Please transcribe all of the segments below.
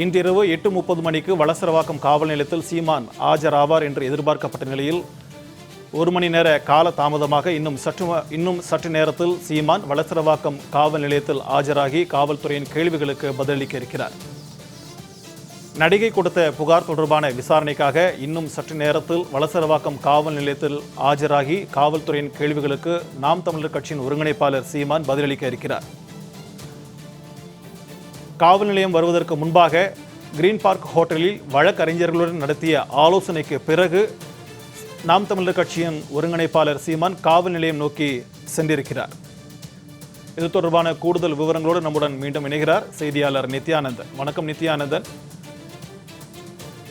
இன்றிரவு எட்டு முப்பது மணிக்கு வளசரவாக்கம் காவல் நிலையத்தில் சீமான் ஆஜராவார் என்று எதிர்பார்க்கப்பட்ட நிலையில் ஒரு மணி நேர கால தாமதமாக இன்னும் சற்று இன்னும் சற்று நேரத்தில் சீமான் வளசரவாக்கம் காவல் நிலையத்தில் ஆஜராகி காவல்துறையின் கேள்விகளுக்கு பதிலளிக்க இருக்கிறார். நடிகை கொடுத்த புகார் தொடர்பான விசாரணைக்காக இன்னும் சற்று நேரத்தில் வளசரவாக்கம் காவல் நிலையத்தில் ஆஜராகி காவல்துறையின் கேள்விகளுக்கு நாம் தமிழர் கட்சியின் ஒருங்கிணைப்பாளர் சீமான் பதிலளிக்க இருக்கிறார். காவல் நிலையம் வருவதற்கு முன்பாக கிரீன் பார்க் ஹோட்டலில் வழக்கறிஞர்களுடன் நடத்திய ஆலோசனைக்கு பிறகு நாம் தமிழர் கட்சியின் ஒருங்கிணைப்பாளர் சீமான் காவல் நிலையம் நோக்கி சென்றிருக்கிறார். இது தொடர்பான கூடுதல் விவரங்களோடு நம்முடன் மீண்டும் இணைகிறார் செய்தியாளர் நித்யானந்தன். வணக்கம் நித்யானந்தன்.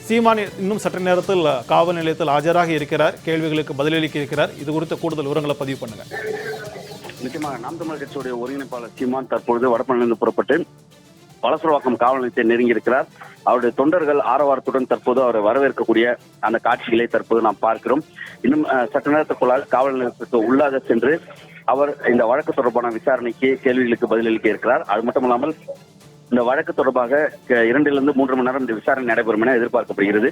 சீமான் இன்னும் சற்று நேரத்தில் காவல் நிலையத்தில் ஆஜராக இருக்கிறார். கேள்விகளுக்கு பதிலளிக்க இருக்கிறார். இது குறித்த கூடுதல் விவரங்களை பதிவு பண்ணுங்க. நிச்சயமாக நாம் தமிழர் கட்சியுடைய ஒருங்கிணைப்பாளர் சீமான் தற்பொழுது வடபழனிலிருந்து புறப்பட்டு பலசுரவாக்கம் காவல் நிலையத்தை நெருங்கி இருக்கிறார் அவருடைய தொண்டர்கள் ஆரவாரத்துடன் தற்போது அவரை வரவேற்கக்கூடிய அந்த காட்சிகளை தற்போது நாம் பார்க்கிறோம். இன்னும் சற்று நேரத்துக்குள்ளால் காவல் நிலையத்திற்கு உள்ளாக சென்று அவர் இந்த வழக்கு தொடர்பான விசாரணைக்கு கேள்விகளுக்கு பதிலளிக்க இருக்கிறார். அது மட்டுமல்லாமல் இந்த வழக்கு தொடர்பாக இரண்டிலிருந்து மூன்று மணி நேரம் இந்த விசாரணை நடைபெறும் என எதிர்பார்க்கப்படுகிறது.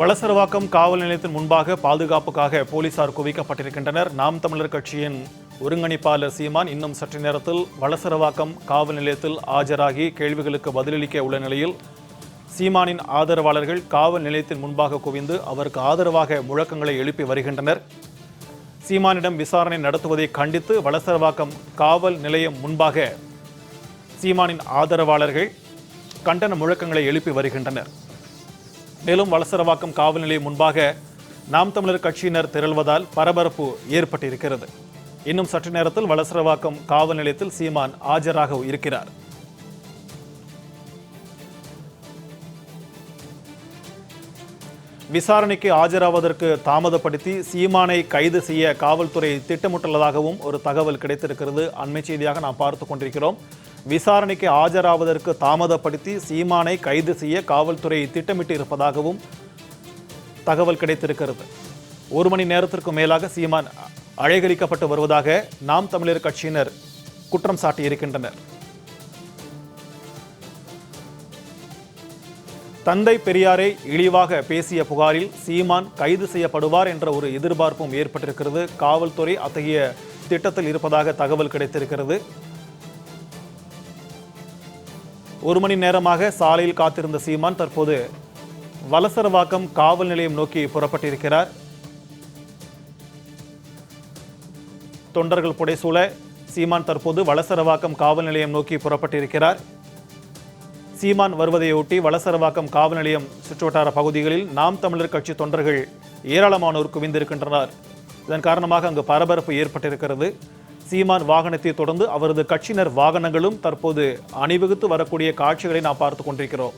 வளசரவாக்கம் காவல் நிலையத்தின் முன்பாக பாதுகாப்புக்காக போலீசார் குவிக்கப்பட்டிருக்கின்றனர். நாம் தமிழர் கட்சியின் ஒருங்கிணைப்பாளர் சீமான் இன்னும் சற்று நேரத்தில் வளசரவாக்கம் காவல் நிலையத்தில் ஆஜராகி கேள்விகளுக்கு பதிலளிக்க உள்ள நிலையில் சீமானின் ஆதரவாளர்கள் காவல் நிலையத்தின் முன்பாக குவிந்து அவருக்கு ஆதரவாக முழக்கங்களை எழுப்பி வருகின்றனர். சீமானிடம் விசாரணை நடத்துவதை கண்டித்து வளசரவாக்கம் காவல் நிலையம் முன்பாக சீமானின் ஆதரவாளர்கள் கண்டன முழக்கங்களை எழுப்பி வருகின்றனர். மேலும் வலசரவாக்கம் காவல் நிலையம் முன்பாக நாம் தமிழர் கட்சியினர் திரள்வதால் பரபரப்பு ஏற்பட்டிருக்கிறது. இன்னும் சற்று நேரத்தில் வலசரவாக்கம் காவல் நிலையத்தில் சீமான் ஆஜராக இருக்கிறார். விசாரணைக்கு ஆஜராவதற்கு தாமதப்படுத்தி சீமானை கைது செய்ய காவல்துறை திட்டமிட்டுள்ளதாகவும் ஒரு தகவல் கிடைத்திருக்கிறது. அண்மை செய்தியாக நாம் பார்த்து கொண்டிருக்கிறோம். விசாரணைக்கு ஆஜராவதற்கு தாமதப்படுத்தி சீமானை கைது செய்ய காவல்துறை திட்டமிட்டு இருப்பதாகவும் தகவல் கிடைத்திருக்கிறது. ஒரு மணி நேரத்திற்கு மேலாக சீமான் அழைகரிக்கப்பட்டு வருவதாக நாம் தமிழர் கட்சியினர் குற்றம் சாட்டியிருக்கின்றனர். தந்தை பெரியாரை இழிவாக பேசிய புகாரில் சீமான் கைது செய்யப்படுவார் என்ற ஒரு எதிர்பார்ப்பும் ஏற்பட்டிருக்கிறது. காவல்துறை அத்தகைய திட்டத்தில் இருப்பதாக தகவல் கிடைத்திருக்கிறது. ஒரு மணி நேரமாக சாலையில் காத்திருந்த சீமான் தற்போது வலசரவாக்கம் காவல் நிலையம் நோக்கி புறப்பட்டிருக்கிறார். தொண்டர்கள் புடைசூழ சீமான் தற்போது வலசரவாக்கம் காவல் நிலையம் நோக்கி புறப்பட்டிருக்கிறார். சீமான் வருவதையொட்டி வலசரவாக்கம் காவல் நிலையம் சுற்றுவட்டார பகுதிகளில் நாம் தமிழர் கட்சி தொண்டர்கள் ஏராளமானோர் குவிந்திருக்கின்றனர். இதன் காரணமாக அங்கு பரபரப்பு ஏற்பட்டிருக்கிறது. சீமான் வாகனத்தை தொடர்ந்து அவரது கட்சியினர் வாகனங்களும் தற்போது அணிவகுத்து வரக்கூடிய காட்சிகளை நாம் பார்த்து கொண்டிருக்கிறோம்.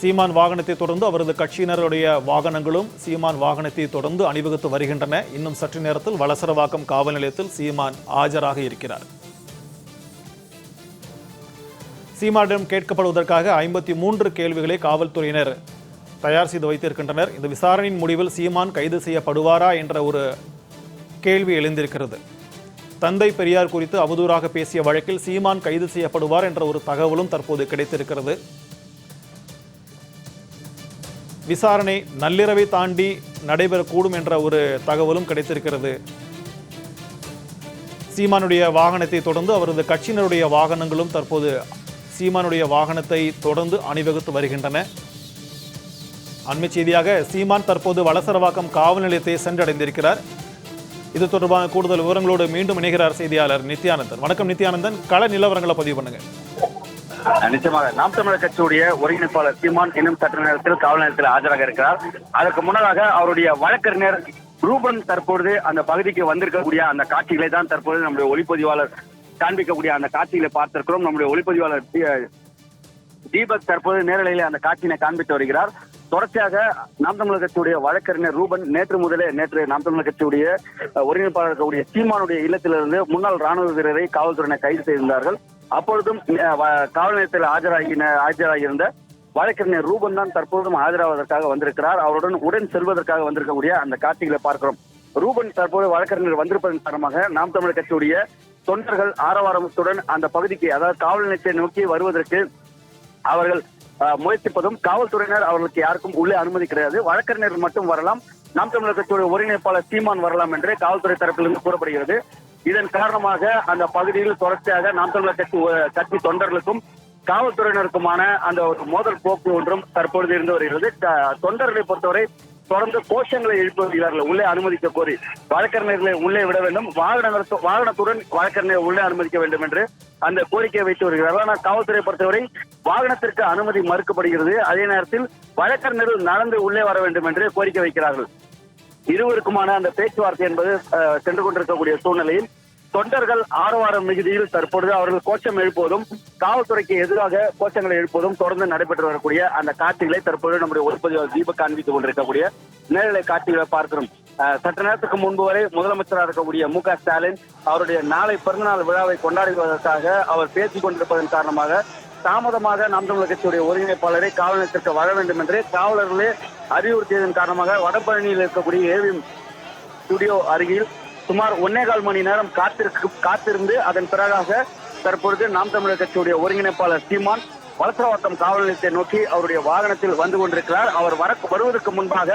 சீமான் வாகனத்தை தொடர்ந்து அவரது கட்சியினருடைய வாகனங்களும் சீமான் வாகனத்தை தொடர்ந்து அணிவகுத்து வருகின்றன. இன்னும் சற்று நேரத்தில் வலசரவாக்கம் காவல் நிலையத்தில் சீமான் ஆஜராக இருக்கிறார். சீமானிடம் கேட்கப்படுவதற்காக ஐம்பத்தி மூன்று கேள்விகளை காவல்துறையினர் தயார் செய்து வைத்திருக்கின்றனர். இந்த விசாரணையின் முடிவில் சீமான் கைது செய்யப்படுவாரா என்ற ஒரு கேள்வி எழுந்திருக்கிறது. தந்தை பெரியார் குறித்து அவதூறாக பேசிய வழக்கில் சீமான் கைது செய்யப்படுவார் என்ற ஒரு தகவலும் தற்போது கிடைத்திருக்கிறது. விசாரணை நள்ளிரவை தாண்டி நடைபெறக்கூடும் என்ற ஒரு தகவலும் கிடைத்திருக்கிறது. சீமானுடைய வாகனத்தை தொடர்ந்து அவரது கட்சியினருடைய வாகனங்களும் தற்போது சீமானுடைய வாகனத்தை தொடர்ந்து அணிவகுத்து வருகின்றன. அண்மை செய்தியாக சீமான் தற்போது வலசரவாக்கம் காவல் நிலையத்தை சென்றடைந்திருக்கிறார். இது தொடர்பான கூடுதல் விவரங்களோடு மீண்டும் இணைகிறார் செய்தியாளர் நித்யானந்தன். வணக்கம் நித்யானந்தன். கள நிலவரங்களை பதிவு பண்ணுங்க. நிச்சயமாக நாம் தமிழர் கட்சியுடைய ஒருங்கிணைப்பாளர் சீமான் இன்னும் சற்று நேரத்தில் காவல் நிலையத்தில் ஆஜராக இருக்கிறார். அதற்கு முன்னதாக அவருடைய வழக்கறிஞர் ரூபன் தற்பொழுது அந்த பகுதிக்கு வந்திருக்கக்கூடிய அந்த காட்சிகளை தான் தற்பொழுது நம்முடைய ஒளிப்பதிவாளர் காண்பிக்கக்கூடிய அந்த காட்சிகளை பார்த்திருக்கிறோம். நம்முடைய ஒளிப்பதிவாளர் தீபக் தற்போது நேரலையில் அந்த காட்சியினை காண்பித்து வருகிறார். தொடர்ச்சியாக நாம் தமிழர் கட்சியுடைய வழக்கறிஞர் ரூபன் நேற்று முதலே நேற்று நாம் தமிழர் கட்சியுடைய அஹ், ஒருங்கிணைப்பாளர் இருக்கக்கூடிய சீமானுடைய இல்லத்திலிருந்து முன்னாள் ராணுவ வீரரை காவல்துறையினர் கைது செய்திருந்தார்கள். அப்பொழுதும் காவல் நிலையத்தில் ஆஜராகி ஆஜராகியிருந்த வழக்கறிஞர் ரூபன் தான் தற்போதும் ஆஜராவதற்காக வந்திருக்கிறார். அவருடன் உடன் செல்வதற்காக வந்திருக்கக்கூடிய அந்த காட்சிகளை பார்க்கிறோம். ரூபன் தற்போது வழக்கறிஞர் வந்திருப்பதன் காரணமாக நாம் தமிழர் கட்சியுடைய தொண்டர்கள் ஆரவாரத்துடன் அந்த பகுதிக்கு அதாவது காவல் நிலையத்தை நோக்கி வருவதற்கு அவர்கள் முயற்சிப்பதும் காவல்துறையினர் அவர்களுக்கு யாருக்கும் உள்ளே அனுமதி கிடையாது. வழக்கறிஞர்கள் மட்டும் வரலாம். நாம் தமிழர் கட்சியுடைய ஒருங்கிணைப்பாளர் சீமான் வரலாம் என்று காவல்துறை தரப்பிலிருந்து கூறப்படுகிறது. இதன் காரணமாக அந்த பகுதியில் தொடர்ச்சியாக நாம் தமிழர் கட்சி கட்சி தொண்டர்களுக்கும் காவல்துறையினருக்குமான அந்த ஒரு மோதல் போக்கு ஒன்றும் தற்பொழுது இருந்து வருகிறது. தொண்டர்களை பொறுத்தவரை தொடர்ந்து கோஷங்களை எழுப்பி வருகிறார்கள் உள்ளே அனுமதிக்க கோரி வழக்கறிஞர்களை உள்ளே விட வேண்டும். வாகன வாகனத்துடன் வழக்கறிஞர் உள்ளே அனுமதிக்க வேண்டும் என்று அந்த கோரிக்கையை வைத்து வருகிறார்கள் ஆனால் காவல்துறை பொறுத்தவரை வாகனத்திற்கு அனுமதி மறுக்கப்படுகிறது. அதே நேரத்தில் வழக்கறிஞர்கள் நடந்து உள்ளே வர வேண்டும் என்று கோரிக்கை வைக்கிறார்கள். இருவருக்குமான அந்த பேச்சுவார்த்தை என்பது அஹ், சென்று கொண்டிருக்கக்கூடிய சூழ்நிலையில் தொண்டர்கள் ஆரவாரம் மிகுதியில் தற்பொழுது அவர்கள் கோஷம் எழுப்புவதும் காவல்துறைக்கு எதிராக கோஷங்களை எழுப்புவதும் தொடர்ந்து நடைபெற்று வரக்கூடிய அந்த காட்சிகளை தற்பொழுது நம்முடைய ஒளிப்பதிவாளர் தீபக் காண்பித்துக் கொண்டிருக்கக்கூடிய நேரலை காட்சிகளை பார்க்கிறோம். சற்று நேரத்துக்கு முன்பு வரை முதலமைச்சராக இருக்கக்கூடிய மு க ஸ்டாலின் அவருடைய நாளை பிறந்தநாள் விழாவை கொண்டாடுவதற்காக அவர் பேசிக் கொண்டிருப்பதன் காரணமாக தாமதமாக நாம் தமிழர் கட்சியுடைய ஒருங்கிணைப்பாளரை காவல் நிலையத்திற்கு வர வேண்டும் என்று காவலர்களே அறிவுறுத்தியதன் காரணமாக வடபழனியில் இருக்கக்கூடிய ஏவிஎம் ஸ்டுடியோ அருகில் சுமார் ஒன்னே கால் மணி நேரம் காத்திருக்கு காத்திருந்து அதன் பிறகாக தற்பொழுது நாம் தமிழர் கட்சியுடைய ஒருங்கிணைப்பாளர் சீமான் வளசரவாக்கம் காவல் நிலையத்தை நோக்கி அவருடைய வாகனத்தில் வந்து கொண்டிருக்கிறார். அவர் வர வருவதற்கு முன்பாக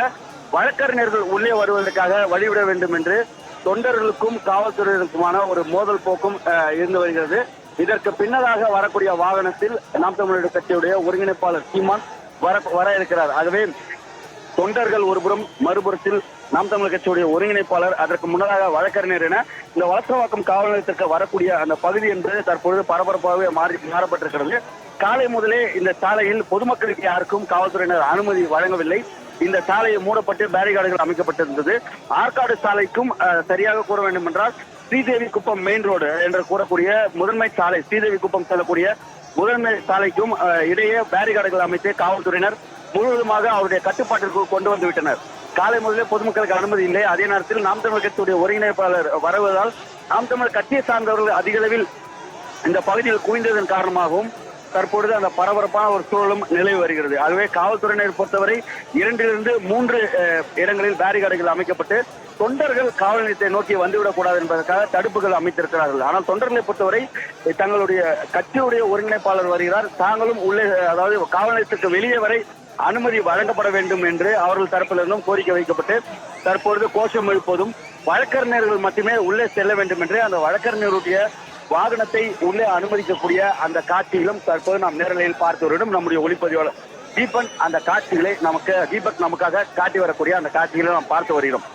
வழக்கறிஞர்கள் உள்ளே வருவதற்காக வழிவிட வேண்டும் என்று தொண்டர்களுக்கும் காவல்துறையினருக்குமான ஒரு மோதல் போக்கும் இருந்து வருகிறது. இதற்கு பின்னதாக வரக்கூடிய வாகனத்தில் நாம் தமிழர் கட்சியுடைய ஒருங்கிணைப்பாளர் சீமான் வர வர இருக்கிறார். ஆகவே தொண்டர்கள் ஒருபுறம் மறுபுறத்தில் நாம் தமிழ் கட்சியுடைய ஒருங்கிணைப்பாளர் அதற்கு முன்னதாக வழக்கறிஞர் என இந்த வளசவாக்கம் காவல் நிலையத்திற்கு வரக்கூடிய அந்த பகுதி என்பது தற்பொழுது பரபரப்பாகவே மாறி மாறப்பட்டிருக்கிறது. காலை முதலே இந்த சாலையில் பொதுமக்களுக்கு யாருக்கும் காவல்துறையினர் அனுமதி வழங்கவில்லை. இந்த சாலையை மூடப்பட்டு பேரிகார்டுகள் அமைக்கப்பட்டிருந்தது. ஆற்காடு சாலைக்கும் சரியாக கூற வேண்டும் என்றால் ஸ்ரீதேவி குப்பம் மெயின் ரோடு என்று கூறக்கூடிய முதன்மை சாலை ஸ்ரீதேவி குப்பம் செல்லக்கூடிய முதன்மை சாலைக்கும் இடையே பேரிகார்டுகள் அமைத்து காவல்துறையினர் முழுவதுமாக அவருடைய கட்டுப்பாட்டிற்கு கொண்டு வந்து விட்டனர். காலை முதலே பொதுமக்களுக்கு அனுமதி இல்லை. அதே நேரத்தில் நாம் தமிழர் கட்சியுடைய ஒருங்கிணைப்பாளர் வருவதால் நாம் தமிழர் கட்சியை சார்ந்தவர்கள் அதிக அளவில் இந்த பகுதியில் குவிந்ததன் காரணமாகவும் தற்பொழுது அந்த பரபரப்பான ஒரு சூழலும் நிலவி வருகிறது. ஆகவே காவல்துறையினர் பொறுத்தவரை இரண்டிலிருந்து மூன்று இடங்களில் பேரிகார்டுகள் அமைக்கப்பட்டு தொண்டர்கள் காவல் நிலையத்தை நோக்கி வந்துவிடக் கூடாது என்பதற்காக தடுப்புகள் அமைத்திருக்கிறார்கள். ஆனால் தொண்டர்களை பொறுத்தவரை தங்களுடைய கட்சியுடைய ஒருங்கிணைப்பாளர் வருகிறார். தாங்களும் உள்ளே அதாவது காவல் நிலையத்துக்கு வெளியே வரை அனுமதி வழங்கப்பட வேண்டும் என்று அவர்கள் தரப்பிலிருந்தும் கோரிக்கை வைக்கப்பட்டு தற்பொழுது கோஷம் எழுப்பதும் வழக்கறிஞர்கள் மட்டுமே உள்ளே செல்ல வேண்டும் என்று அந்த வழக்கறிஞருடைய வாகனத்தை உள்ளே அனுமதிக்கக்கூடிய அந்த காட்சியிலும் தற்போது நாம் நேரலையில் பார்த்து வருடம் நம்முடைய ஒளிப்பதிவாளர் தீபன் அந்த காட்சிகளை நமக்கு தீபக் நமக்காக காட்டி வரக்கூடிய அந்த காட்சிகளை நாம் பார்த்து வருகிறோம்.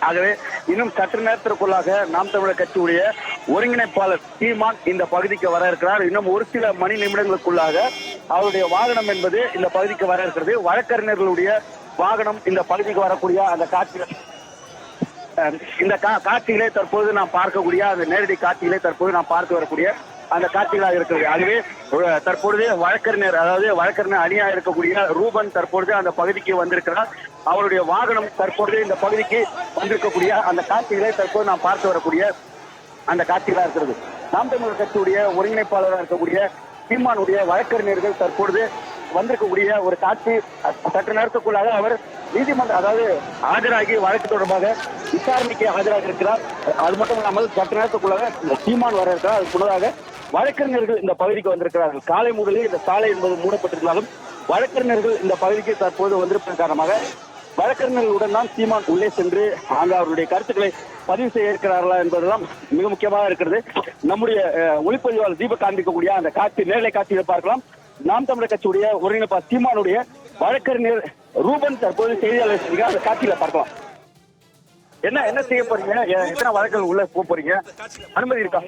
ஆகவே இன்னும் சற்று நேரத்திற்குள்ளாக நாம் தமிழர் கட்சியுடைய ஒருங்கிணைப்பாளர் சீமான் இந்த பகுதிக்கு வர இருக்கிறார். இன்னும் ஒரு சில மணி நிமிடங்களுக்குள்ளாக அவருடைய வாகனம் என்பது இந்த பகுதிக்கு வர இருக்கிறது. வழக்கறிஞர்களுடைய வாகனம் இந்த பகுதிக்கு வரக்கூடிய அந்த காட்சிகள் அஹ் இந்த கா- காட்சிகளை தற்போது நாம் பார்க்கக்கூடிய அந்த நேரடி காட்சிகளை தற்போது நாம் பார்க்க வரக்கூடிய அந்த காட்சிகளாக இருக்கிறது. ஆகவே தற்பொழுது வழக்கறிஞர் அதாவது வழக்கறிஞர் அணியாக இருக்கக்கூடிய ரூபன் தற்பொழுது அந்த பகுதிக்கு வந்திருக்கிறார். அவருடைய வாகனம் தற்பொழுது இந்த பகுதிக்கு வந்திருக்கக்கூடிய அந்த காட்சிகளை தற்போது நாம் பார்த்து வரக்கூடிய அந்த காட்சிகளாக இருக்கிறது. நாம் தமிழர் கட்சியுடைய ஒருங்கிணைப்பாளராக இருக்கக்கூடிய சீமானுடைய வழக்கறிஞர்கள் தற்பொழுது வந்திருக்கக்கூடிய ஒரு காட்சி சற்று நேரத்துக்குள்ளாக அவர் நீதிமன்ற அதாவது ஆஜராகி வழக்கு தொடர்பாக விசாரணைக்கு ஆஜராக இருக்கிறார். அது மட்டும் இல்லாமல் சற்று நேரத்துக்குள்ளாக இந்த சீமான் வர இருக்கிறார். அதுக்கு முன்னதாக வழக்கறிஞர்கள் இந்த பகுதிக்கு வந்திருக்கிறார்கள். காலை முதலில் இந்த சாலை என்பது மூடப்பட்டிருந்தாலும் வழக்கறிஞர்கள் இந்த பகுதிக்கு தற்போது வந்திருப்பதன் காரணமாக வழக்கறிஞர்களுடன் தான் சீமான் உள்ளே சென்று அங்கு அவருடைய கருத்துக்களை பதிவு செய்ய இருக்கிறார்களா என்பதெல்லாம் மிக முக்கியமாக இருக்கிறது. நம்முடைய ஒளிப்பதிவாளர் தீபக் காண்பிக்கக்கூடிய அந்த காட்சி நேரலை காட்சியில் பார்க்கலாம். நாம் தமிழர் கட்சியுடைய ஒருங்கிணைப்பா சீமானுடைய வழக்கறிஞர் ரூபன் தற்போது செய்தியாளர் அந்த காட்சியில பார்க்கலாம். என்ன என்ன செய்ய போறீங்க? எத்தனை வழக்குகள் உள்ள போக போறீங்க? அனுமதி இருக்கா?